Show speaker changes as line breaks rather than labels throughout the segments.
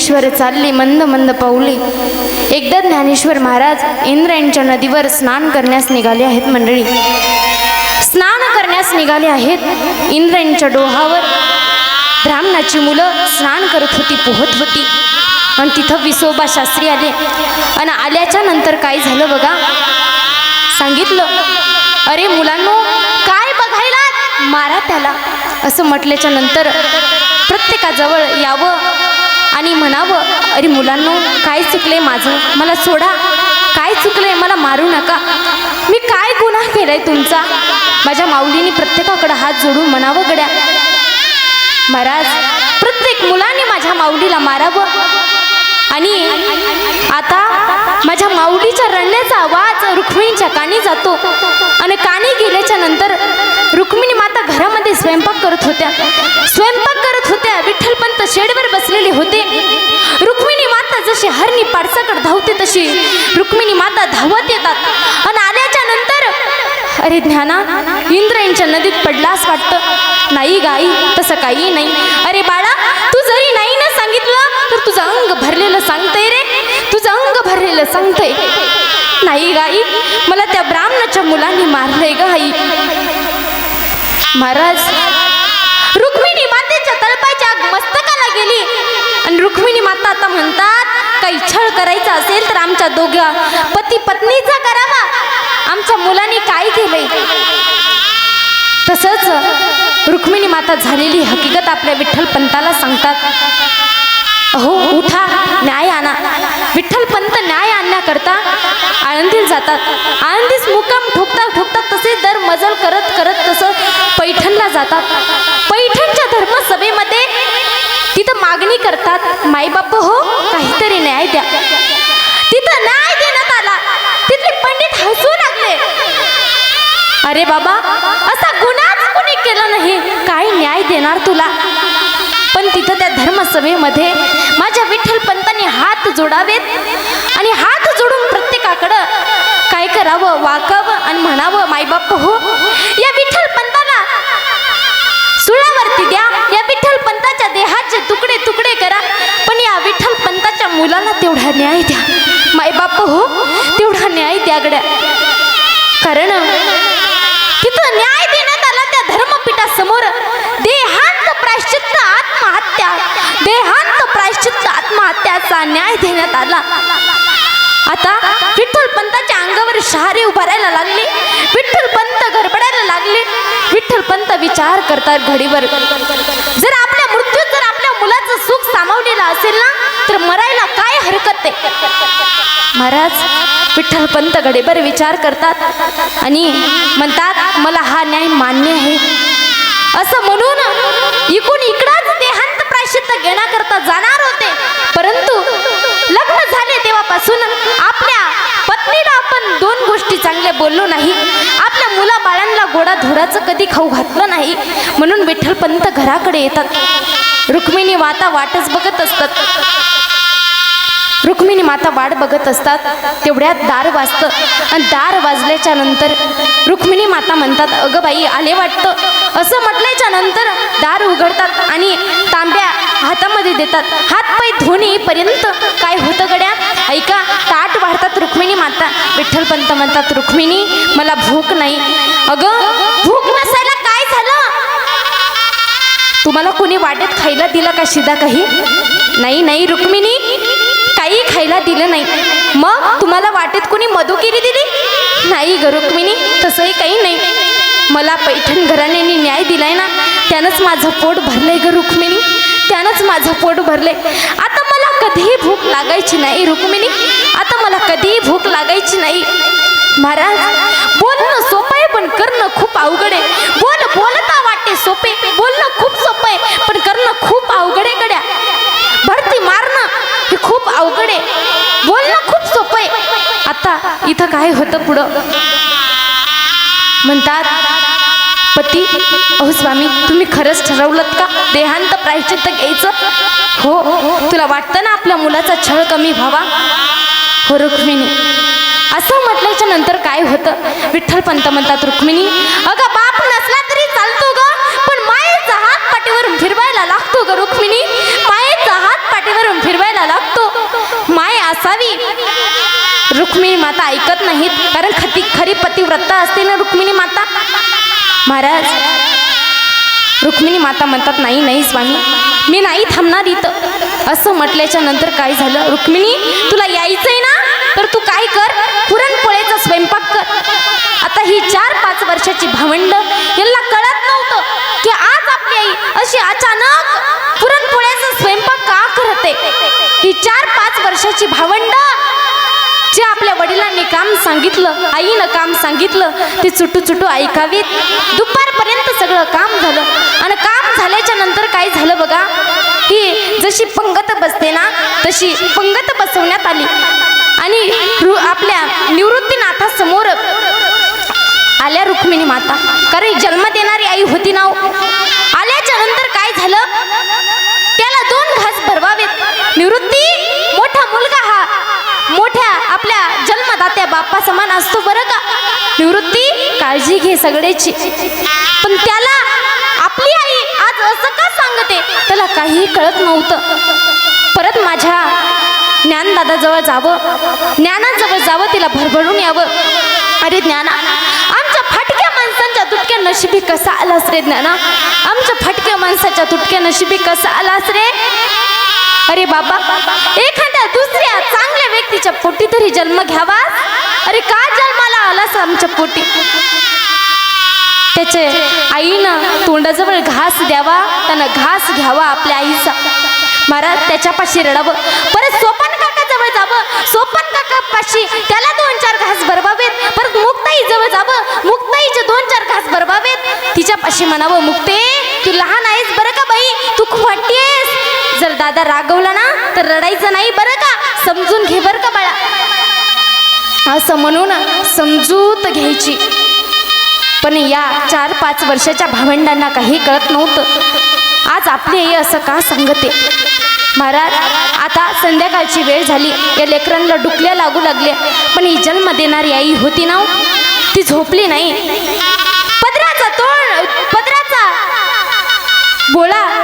ज्ञानेश्वर चालले मंद मंद पाऊले. एकदा ज्ञानेश्वर महाराज इंद्रायणच्या नदीवर स्नान करण्यास निघाले आहेत मंडळी. स्नान करण्यास निघाले आहेत. इंद्रायणच्या डोहावर ब्राह्मणाची मुलं स्नान करत होती पोहत होती. आणि तिथं विसोबा शास्त्री आले. आणि आल्याच्यानंतर काय झालं बघा? सांगितलं अरे मुलांनो काय बघायला मारा त्याला. असं म्हटल्याच्या नंतर प्रत्येकाजवळ यावं आणि म्हणावं अरे मुलांनो काय चुकले माझं? मला सोडा. काय चुकले मला मारू नका. मी काय गुन्हा केलाय तुमचा? माझ्या माऊलीने प्रत्येकाकडे हात जोडून म्हणावं गड्या. महाराज प्रत्येक मुलाने माझ्या माऊलीला मारावं. आणि आता माझ्या माऊलीच्या रडण्याचा आवाज रुक्मिणीच्या कानी जातो. आणि कानी गेल्याच्यानंतर रुक्मिणी माता घरामध्ये स्वयंपाक करत होत्या. स्वयंपाक करत होत्या. विठ्ठलपंत शेडवर बसलेले होते. रुक्मिणी माता जशी हरणी पाडसाकडे धावते तशी रुक्मिणी माता धावत येतात. आणि आल्याच्यानंतर अरे ज्ञाना यांच्या नदीत पडलास वाटतं. नाही गाई तसं काही नाही. अरे बाळा म्हणते नाही गाई मला त्या ब्राह्मणाच्या मुलांनी मारलंय ग आई. महाराज रुक्मिणी मातेच्या तळपाच्या मस्तकाला गेली. आणि रुक्मिणी माता आता म्हणतात काही छळ करायचा असेल तर आमच्या दोघ्या पती पत्नीचा करावा. आमच्या मुलांनी काय केलंय? तसंच रुक्मिणी माता झालेली हकीकत आपल्या विठ्ठल पंताला सांगतात. अहो उठा न्याय आणा. विठ्ठल पंत न्याय आणण्याकरता आळंदीत जातात. आळंदीस मुक्काम ठोकता ठोकता तसे दर मजल करत करत तसं पैठणला जातात. पैठणच्या धर्मसभेमध्ये तिथं मागणी करतात माईबाप हो काहीतरी न्याय द्या. तिथं न्याय देण्यात आला. तिथले पंडित हसू लागले. अरे बाबा असा गुन्हाच कुणी केला नाही. काय न्याय देणार तुला? पण तिथं त्या धर्मसभेमध्ये माझ्या विठ्ठल पंतांनी हात जोडावेत आणि हात जोडून प्रत्येकाकडं काय करावं वाकावं आणि म्हणावं मायबाप हो या विठ्ठल पंताला सुळावरती द्या या विठ्ठल पंताच्या देहाचे तुकडे तुकडे करा पण या विठ्ठल पंताच्या मुलाला तेवढा न्याय द्या. मायबाप हो तेवढा न्याय द्या गड्या. कारण तिथं न्याय देणं आला त्या धर्मपीठासमोर देहांत प्रायश्चित्त आत्महत्या देहांत प्रायश्चित्त त्याचा न्याय देण्यात आला. आता विठ्ठल पंताच्या अंगावर शहारे उभारायला लागले. विठ्ठल पंत गडबडायला लागले. विठ्ठल पंत विचार करतात घडीवर. जर आपल्या मृत्यूत जर आपल्या मुलाचं सुख सामावलेलं असेल ना तर मरायला काय हरकत आहे? महाराज विठ्ठल पंत घडीवर विचार करतात आणि म्हणतात मला हा न्याय मान्य आहे. असं म्हणून इकून इकडाच देहांत प्रायश्चित्त घेण्याकरता जाणार होते. परंतु लग्न झाले तेव्हापासून आपल्या पत्नीला आपण दोन गोष्टी चांगल्या बोललो नाही. आपल्या मुला बाळांना गोडा धुराचं कधी खाऊ घातलं नाही. म्हणून विठ्ठल पंत घराकडे येतात. रुक्मिणी माता वाटच बघत असतात. रुक्मिणी माता वाट बघत असतात. तेवढ्यात दार वाजतं. आणि दार वाजल्याच्या नंतर रुक्मिणी माता म्हणतात अगं बाई आले वाटतं. असं म्हटल्याच्या नंतर दार उघडतात आणि तांब्या हातामध्ये देतात. हात पाय धुणीपर्यंत काय होतं गड्या? ऐका ताट वाढतात रुक्मिणी माता विठ्ठलपंत म्हणतात रुक्मिणी मला भूक नाही. अगं भूक नसायला काय झालं? तुम्हाला कोणी वाटेत खायला दिलं का शिदा काही? नाही नाही रुक्मिणी. काही खायला दिलं नाही. मग तुम्हाला वाटेत कोणी मधुगिरी दिली? नाही ग रुक्मिणी तसंही काही नाही. मला पैठण घराण्याने न्याय दिलाय ना त्यानंच माझं पोट भरलंय ग रुक्मिणी. त्यानंच माझं पोट भरले. आता मला कधीही भूक लागायची नाही रुक्मिणी. आता मला कधीही भूक लागायची नाही. महाराज बोलणं सोपं आहे पण करणं खूप अवघड आहे. बोल बोलता वाटते सोपे. बोलणं खूप सोपं आहे पण करणं खूप अवघड आहे गड्या. भरती मारणं हे खूप अवघड आहे. बोलणं खूप सोपं आहे. आता इथं काय होतं पुढं? म्हणतात पती अहो स्वामी तुम्ही खरंच ठरवलं का? देहांत प्रायश्चित घ्यायचं? हो, हो हो तुला वाटतं ना आपल्या मुलाचा छळ कमी व्हावा? हो रुक्मिणी. असं म्हटल्याच्या नंतर काय होतं? विठ्ठल पंत म्हणतात रुक्मिणी अगं बाप नसला तरी चालतो ग पण मायेचा हात पाठीवरून फिरवायला लागतो ग रुक्मिणी. मायेचा हात पाठीवरून फिरवायला लागतो. माय असावी. रुक्मिणी माता ऐकत नाहीत कारण खती खरी पतिव्रता असते ना रुक्मिणी माता? महाराज रुक्मिणी माता म्हणतात नाही नाही स्वामी मी नाही थांबणार इथं. असं म्हटल्याच्या नंतर काय झालं? रुक्मिणी तुला यायचंय ना? तर तू काय कर? पुरणपोळ्याचा स्वयंपाक कर. आता ही चार पाच वर्षाची भावंड यांना कळत नव्हतं की आज आपली आई अशी अचानक पुरणपोळ्याचा स्वयंपाक का करते? ही चार पाच वर्षाची भावंड जे आपल्या वडिलांनी काम सांगितलं आईनं काम सांगितलं ते चुटू चुटू ऐकावीत. दुपारपर्यंत सगळं काम झालं. आणि काम झाल्याच्यानंतर काय झालं बघा? ही जशी पंगत बसते ना तशी पंगत बसवण्यात आली. आणि रु आपल्या निवृत्तीनाथासमोर आल्या रुक्मिणी माता. कारण जन्म देणारी आई होती ना हो. आल्याच्यानंतर काय झालं? त्याला दोन घास भरवावेत. निवृत्ती मोठा मुलगा हा मोठ्या आपल्या जन्मदात्या बाप्पा समान असतो बरं का? निवृत्ती काळजी घे सगळ्याची. पण त्याला आपली आई आज असं का सांगते? त्याला काहीही कळत नव्हतं. परत माझ्या ज्ञानदादाजवळ जावं. ज्ञानाजवळ जावं तिला भरभरून यावं. अरे ज्ञाना आमच्या फाटक्या माणसांच्या तुटक्या नशिबी कसा आलास रे ज्ञाना? आमच्या फाटक्या माणसाच्या तुटक्या नशिबी कसा आलास रे? अरे बाबा एखाद्या दुसऱ्या चांगल्या व्यक्तीच्या पोटी तरी जन्म घ्यावा अरे का जन्माला आलास आमच्या पोटी? त्याचे आईनं तोंडाजवळ घास द्यावा त्यानं घास घ्यावा आपल्या आईचा. महाराज त्याच्यापाशी रडावं. परत सोपान काकाजवळ जावं. सोपान काकापाशी त्याला दोन चार घास भरवावेत. परत मुक्ताई जवळ जावं. मुक्ताईचे दोन चार घास भरवावेत. तिच्यापाशी म्हणावं मुक्ते तू लहान आहेस बरं का बाई? तू खूप हट्टी दादा रागवला ना तर रडायचं नाही बरं का? समजून घे बरं का बाळा. असं म्हणून समजूत घ्यायची. पण या चार पाच वर्षाच्या भावंडांना काही कळत नव्हतं. आज आपली आई असं का सांगते? महाराज आता संध्याकाळची वेळ झाली. या लेकरांना डुकल्या लागू लागल्या. पण ही जन्म देणारी आई होती ना हो? ती झोपली नाही. पदराचा तोंड पदराचा. बोला.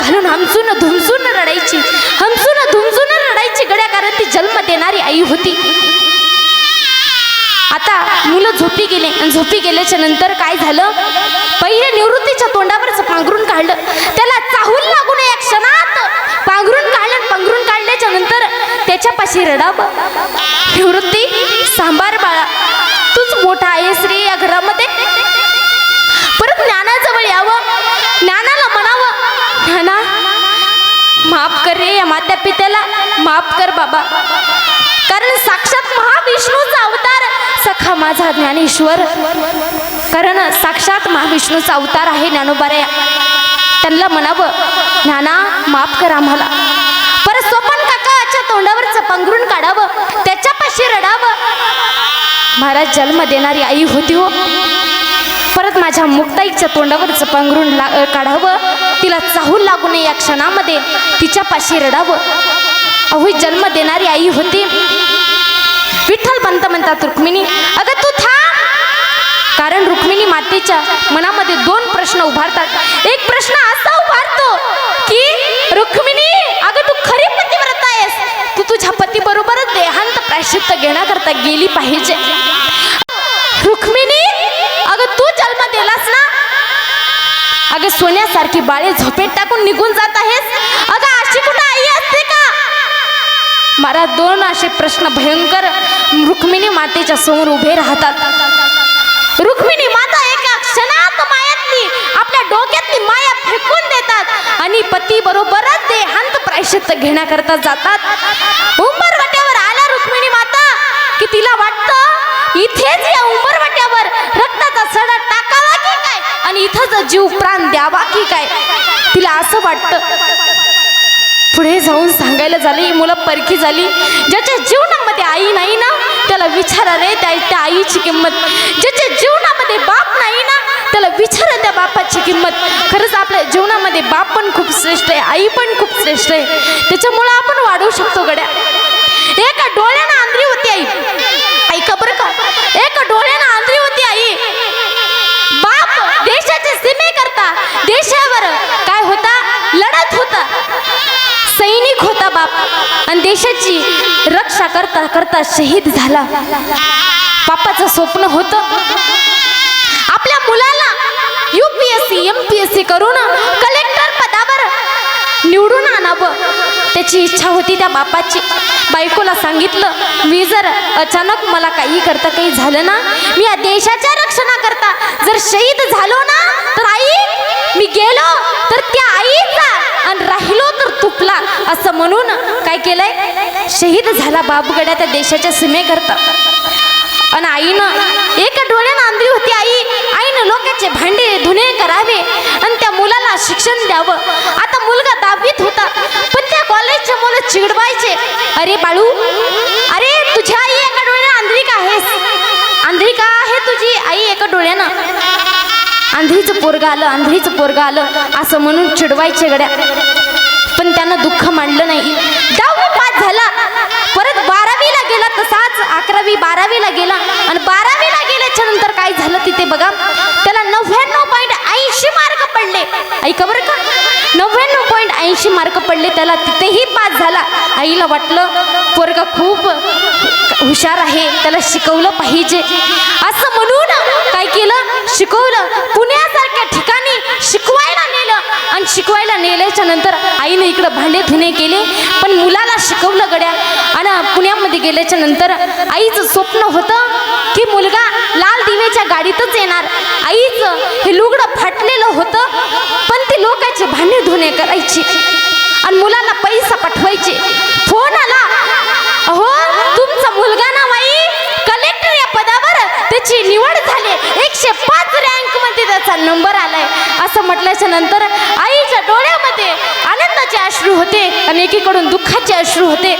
घालून हमसून धुमसून रडायची. हमसून धुमसून रडायची गड्या कारण ती जन्म देणारी आई होती. आता मुलं झोपी गेले. आणि झोपी गेल्याच्यानंतर काय झालं? पहिले निवृत्तीच्या तोंडावरच पांघरून काढलं. त्याला चाहूल लागू नये क्षणात. पांघरून काढलं पांघरून काढल्याच्या नंतर त्याच्यापाशी रडावं. निवृत्ती सांबार बाळा. माफ या मात्या पित्याला माफ कर बाबा. कारण साक्षात महाविष्णूचा अवतार सखा माझा ज्ञानेश्वर. कारण साक्षात महाविष्णूचा अवतार आहे ज्ञानोबाऱ्या त्यांना म्हणावं ज्ञाना माफ कर आम्हाला. परत सोपन काकाच्या तोंडावरचं पंगरून काढावं त्याच्यापाशी रडावं. महाराज जन्म देणारी आई होती हो. परत माझ्या मुक्ताईच्या तोंडावरचं पांघरून ला काढावं. तिला चाहूल लागू नये या क्षणामध्ये. तिच्यापाशी रडावं. अहो जन्म देणारी आई होती. विठ्ठल पंत म्हणतात रुक्मिणी अगं तू थांब. कारण रुक्मिणी मातेच्या मनामध्ये दोन प्रश्न उभारतात. एक प्रश्न असा उभारतो की रुक्मिणी अगं तू खरी पतिव्रता आहेस. तू तुझ्या पती बरोबरच देहांत प्रायश्चित्त घेण्याकरता गेली पाहिजे रुक्मिणी अगं तू जन्म दिलास ना अगं सोन्यासारखी बाळे झोपेत टाकून निघून जात आहेस? अगं अशी कुठं आई असते का? मला दोन असे प्रश्न भयंकर रुक्मिणी मातेच्या समोर उभे राहतात. रुक्मिणी माता एका क्षणात मायातली आपल्या डोक्यातली माया फेकून देतात आणि पती बरोबरच देहांत प्रायश्चित्त घेण्याकरता जातात. उंबरवाट्यावर आल्या रुक्मिणी माता की तिला वाटतं इथेच या उंबरवाट्यावर रक्ताचा सण आणि इथंच जीव प्राण द्यावा की काय? तिला असं वाटतं. पुढे जाऊन सांगायला झाली मुलं परखी झाली. ज्याच्या जीवनामध्ये आई नाही ना त्याला विचारा रे त्या त्या आईची किंमत. ज्याच्या जीवनामध्ये बाप नाही ना त्याला विचारा त्या बापाची किंमत. खरंच आपल्या जीवनामध्ये बाप पण खूप श्रेष्ठ आहे आई पण खूप श्रेष्ठ आहे. त्याच्यामुळं आपण वाढवू शकतो गड्या. एका डोळ्यानं आंधळी होती आई. ऐका बरं का. एका डोळ्यानं आंधळी होती आई. देशाच्या देशाचे सीमे करता देशावर काय होता? लढत होता. सैनिक होता बाप. आणि देशाची रक्षा करता करता शहीद झाला. बापाचं स्वप्न होतं. आपल्या मुलाला युपीएससी एमपीएससी करून कलेक्टर निवडून आणावं त्याची इच्छा होती त्या बापाची. बायकोला सांगितलं मी जर अचानक मला काही करता काही झालं ना मी या देशाच्या रक्षणाकरता जर शहीद झालो ना तर आई मी गेलो तर त्या आईचा आणि राहिलो तर तुपला असं म्हणून काय केलंय? शहीद झाला बाबगड्या त्या देशाच्या सीमेकरता. आणि आईनं एका डोळ्यानं आंधळी होती आई. आईनं लोकांचे भांडे धुणे करावे. आंधळीचं पोरगा आलं आंधळीचं पोरगा आलं असं म्हणून चिडवायचे गड्या. पण त्यानं दुःख मांडलं नाही. दहावी पास झाला. परत बारावीला गेला तसाच अकरावी बारावीला गेला. आणि बारावीला गेल्याच्यानंतर काय झालं तिथे बघा. त्याला नव्याण्णव पॉईंट ऐंशी मार्क पडले. ऐका बरं का. नव्याण्णव पॉईंट ऐंशी मार्क पडले त्याला तिथेही पास झाला. आईला वाटलं पोरगा खूप हुशार आहे त्याला शिकवलं पाहिजे. असं म्हणून काय केलं? शिकवलं. पुण्यासारख्या ठिकाणी शिकवायला नेलं. आणि शिकवायला नेल्याच्या नंतर आईने इकडं भांडे धुणे केले पण मुलाला शिकवलं गड्या. आणि पुण्यामध्ये गेल्याच्यानंतर आईचं स्वप्न होतं की मुलगा लाल दिव्याच्या गाडीतच येणार. आईचं हे लुगडं फाटलेलं होतं पण ती लोकांचे भांडे धुणे करायची. आणि मुलाला पैसा पाठवायचे. फोन आला. अहो तुमचा मुलगा ना त्याची निवड झाली. एकशे पाच रँकमध्ये त्याचा नंबर आलाय. असं म्हटल्याच्या नंतर आईच्या डोळ्यामध्ये आनंदाचे अश्रू होते आणि एकीकडून दुःखाचे अश्रू होते.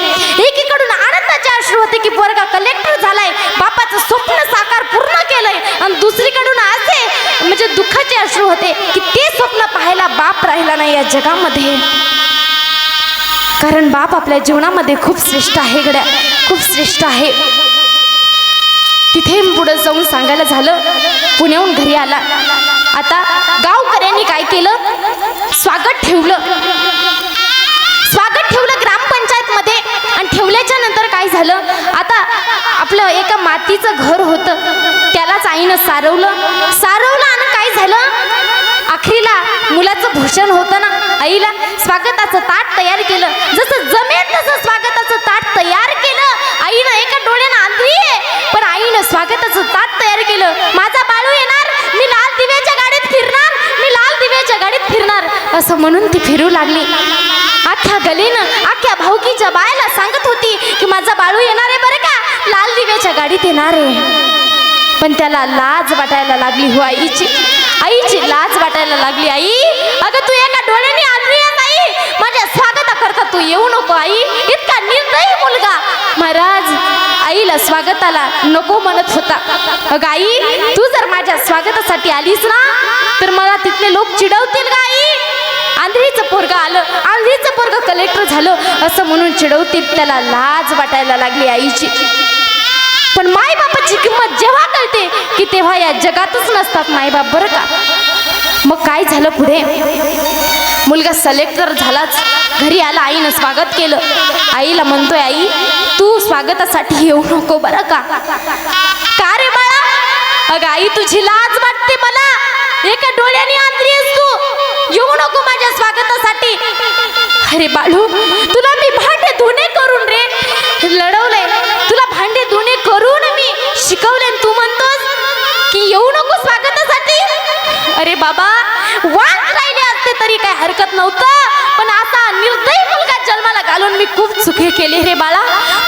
एकीकडून आनंदाचे अश्रू होते की पोरगा कलेक्टर झालाय बापाचं स्वप्न साकार पूर्ण केलंय आणि दुसरीकडून असे म्हणजे दुःखाचे अश्रू होते की ते स्वप्न पाहायला बाप राहिला नाही या जगामध्ये. कारण बाप आपल्या जीवनामध्ये खूप श्रेष्ठ आहे गड्या. खूप श्रेष्ठ आहे. तिथे पुढे जाऊन सांगायला झालं. पुण्याहून घरी आला. आता गावकऱ्यांनी काय केलं? स्वागत ठेवलं. स्वागत ठेवलं ग्रामपंचायतमध्ये आणि ठेवल्याच्या नंतर काय झालं? आता आपलं एका मातीचं घर होतं. त्यालाच आईनं सारवलं. सारवलं आणि काय झालं? आखरीला मुलाचं भूषण होतं ना आईला स्वागताचं ताट तयार केलं. जसं जमेल तसं स्वागताचं ताट तयार केलं. आईनं एका डोळ्यानं आंधळी आहे स्वागताचं ताट तयार केलं. माझा बाळू येणार. मी लाल दिव्याच्या गाडीत फिरणार. मी लाल दिव्याच्या गाडीत फिरणार. असं म्हणून ती फिरू लागली. अख्ख्या गलीनं अख्ख्या भाऊकीच्या बायला सांगत होती की माझा बाळू येणार आहे बरं का? लाल दिव्याच्या गाडीत येणार आहे. पण त्याला लाज वाटायला लागली हो आईची. आईची लाज वाटायला लागली आई. अगं तू एका डोळ्याने आली आई माझ्या स्वागताकरता तू येऊ नको आई. इतका निर्दयी मुलगा. महाराज आईला स्वागताला नको म्हणत होता. अगं आई तू जर माझ्या स्वागतासाठी आलीस ना तर मला तिथले लोक चिडवतील का आई. आंधळीचं पोरग आलं आंधळीचं पोरग कलेक्टर झालं असं म्हणून चिडवतील त्याला लाज वाटायला लागली आईची. पण माय बापाची किंमत जेव्हा कळते की तेव्हा या जगातच नसतात मायबाप बरं का? मग काय झालं पुढे? मुलगा सलेक्टर झालाच. घरी आला आईनं स्वागत केलं. आईला म्हणतोय आई तू स्वागतासाठी येऊ नको बरं का? का रे बाळा? अगं आई तुझी लाज वाटते मला. एका डोळ्याने आणलीस तू. येऊ नको माझ्या स्वागतासाठी. अरे बाळू तुला मी भांडे धुणे करून रे. लढवलंय. तुला भांडे धुणे करून मी शिकवले तू म्हणतोस की येऊ नको स्वागतासाठी. अरे बाबा वाट राहिले असते तरी काय हरकत नव्हतं. पण आता निर्दय घालून मी खूप चुके केली. रे बाळा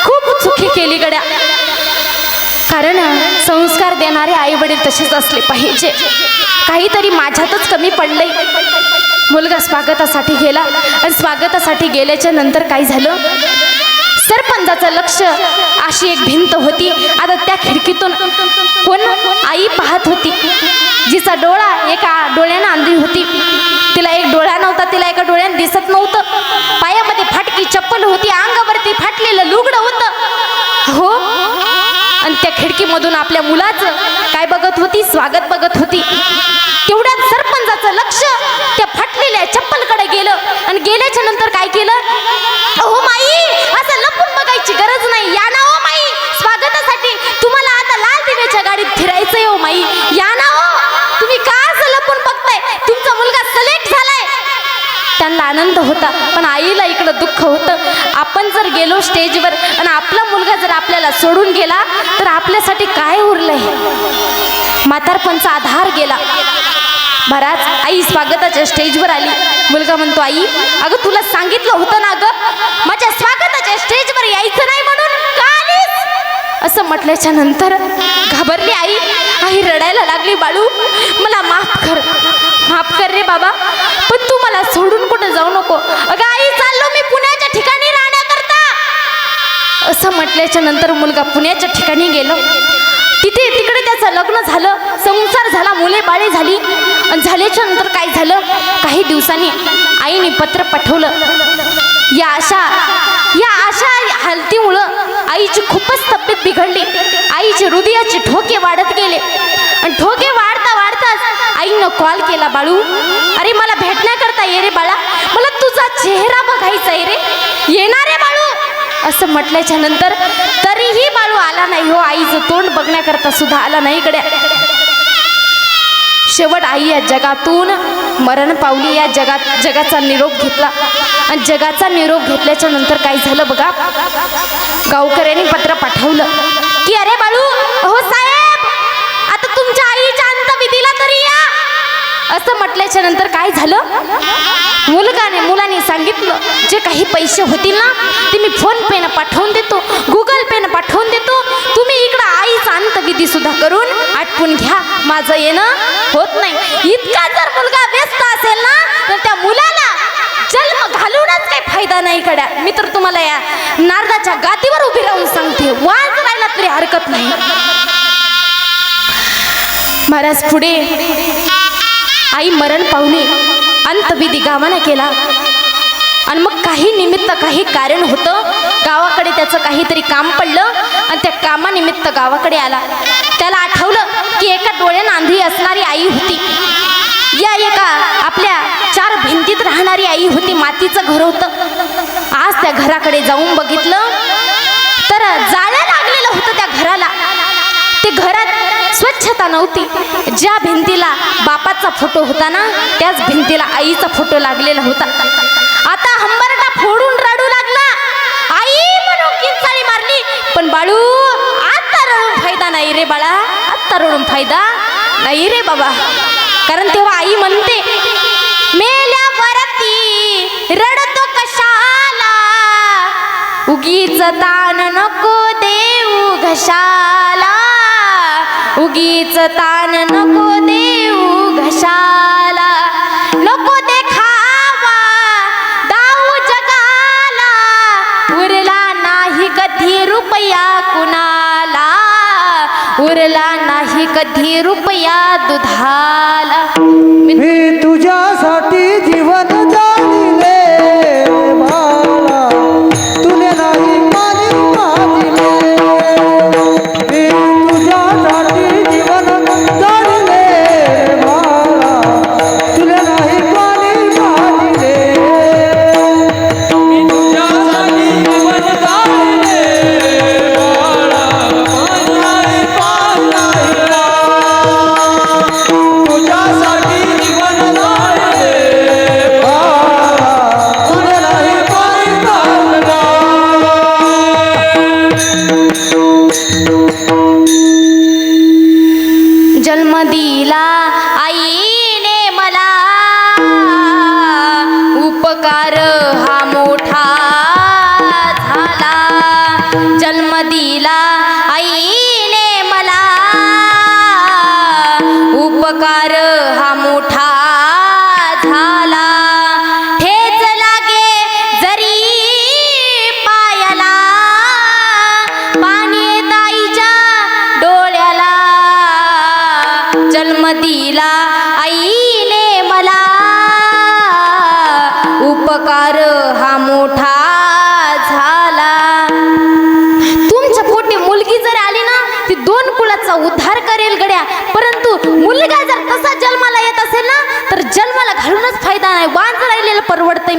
खूप चुके केली गड्या. कारण संस्कार देणारे आई वडील तसेच असले पाहिजे. काहीतरी माझ्यातच कमी पडले मुलगा स्वागतासाठी गेला आणि स्वागतासाठी गेल्याच्यानंतर काय झालं? सरपंचाचं लक्ष अशी एक भिंत होती. आता त्या खिडकीतून कोण आई पाहत होती. जिचा डोळा एका डोळ्यानं आंधळी होती. तिला एक डोळा नव्हता तिला एका डोळ्यानं दिसत नव्हतं. पायामध्ये फाटकी चप्पल होती अंगावरती फाटलेलं लुगडं होतं. हो आणि त्या खिडकीमधून आपल्या मुलाचं काय बघत होती? स्वागत बघत होती. तेवढ्यात सरपंचाचं लक्ष त्या फाटलेल्या चप्पलकडे गेलं. आणि गेल्याच्यानंतर काय केलं? हो माई या ना हो. तुम्ही का लपून बघताय? तुमचा मुलगा सिलेक्ट झालाय. त्यांना आनंद होता पण आईला इकडं दुःख होतं. आपण जर गेलो स्टेजवर आणि आपला मुलगा जर आपल्याला सोडून गेला तर आपल्यासाठी काय उरलंय? म्हातारपणचा आधार गेला. महाराज आई स्वागताच्या स्टेजवर आली. मुलगा म्हणतो आई अगं तुला सांगितलं होतं ना अगं माझ्या स्वागताच्या स्टेजवर यायचं नाही असं म्हटल्याच्या नंतर घाबरली आई. आई रडायला लागली बाळू मला माफ कर माफ कर रे बाबा पण तू मला सोडून कुठं जाऊ नको. अगं आई चाललो मी पुण्याच्या ठिकाणी राहण्याकरता. असं म्हटल्याच्या नंतर मुलगा पुण्याच्या ठिकाणी गेलो. तिथे तिकडे त्याचं लग्न झालं संसार झाला मुले बाळे झाली. आणि झाल्याच्यानंतर काय झालं? काही दिवसांनी आईने पत्र पाठवलं. या आशा या आशा हालतीमुळं आईची खूपच तब्येत बिघडली. आईचे हृदयाचे ठोके वाढत गेले. आणि ठोके वाढता वाढताच आईनं कॉल केला बाळू अरे मला भेटण्याकरता ये रे बाळा. मला तुझा चेहरा बघायचा आहे रे. येणार रे बाळू. असं म्हटल्याच्या नंतर तरीही बाळू आला नाही. हो आईचं तोंड बघण्याकरता सुद्धा आला नाही इकडे. शेवट आई या जगातून मरण पावली. या जगात जगाचा निरोप घेतला. आणि जगाचा निरोप घेतल्याच्या नंतर काय झालं बघा? गावकऱ्यांनी पत्र पाठवलं की अरे बाळू हो साहेब आता तुमच्या आईच्या अंतविधीला तरी या. असं म्हटल्याच्या नंतर काय झालं? मुलगाने मुलाने सांगितलं जे काही पैसे होतील ना ते मी फोन पेनं पाठवून देतो गुगल पेनं पाठवून देतो. तुम्ही इकडं आईचा अंतविधी सुद्धा करून आटपून घ्या. माझं येणं होत नाही. इतका जर मुलगा व्यस्त असेल ना तर त्या मुलाला फायदा नाही कड्या मी तर तुम्हाला या नारदाच्या गादीवर उभी राहून सांगते. वाज राहिला तरी हरकत नाही. महाराज पुढे. आई मरण पाहुणे अंतविधी गावानं केला. आणि मग काही निमित्त काही कारण होतं. गावाकडे त्याचं काहीतरी काम पडलं आणि त्या कामानिमित्त गावाकडे आला. त्याला आठवलं की एका डोळ्यानं आंधी असणारी आई होती. या एका आपल्या चार भिंतीत राहणारी आई होती. मातीचं घर होतं. आज त्या घराकडे जाऊन बघितलं तर जाळं लागलेलं होतं त्या घराला. ते घरात स्वच्छता नव्हती. ज्या भिंतीला बापाचा फोटो होता ना त्याच भिंतीला आईचा फोटो लागलेला होता. आता हंबरटा फोडून रडू लागला. आई म्हणून किंचाळी मारली. पण बाळू आता रडून फायदा नाही रे बाळा आता रडून फायदा नाही रे बाबा. कारण तेव्हा आई म्हणते मी उगीच तान नको देऊ घशाला. उगीच तान नको देऊ घशाला. नको देखावा दाऊ जगाला. उरला नाही कधी रुपया कुणाला. उरला नाही कधी रुपया दुधाला. मी
मी तुझ्यासाठी जीवन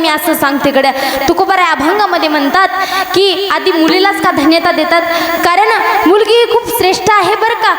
मी असं सांगते गड्या. तुकोबारा अभंगामध्ये म्हणतात की आधी मुलीलाच का धन्यता देतात? कारण मुलगी ही खूप श्रेष्ठ आहे बरं का?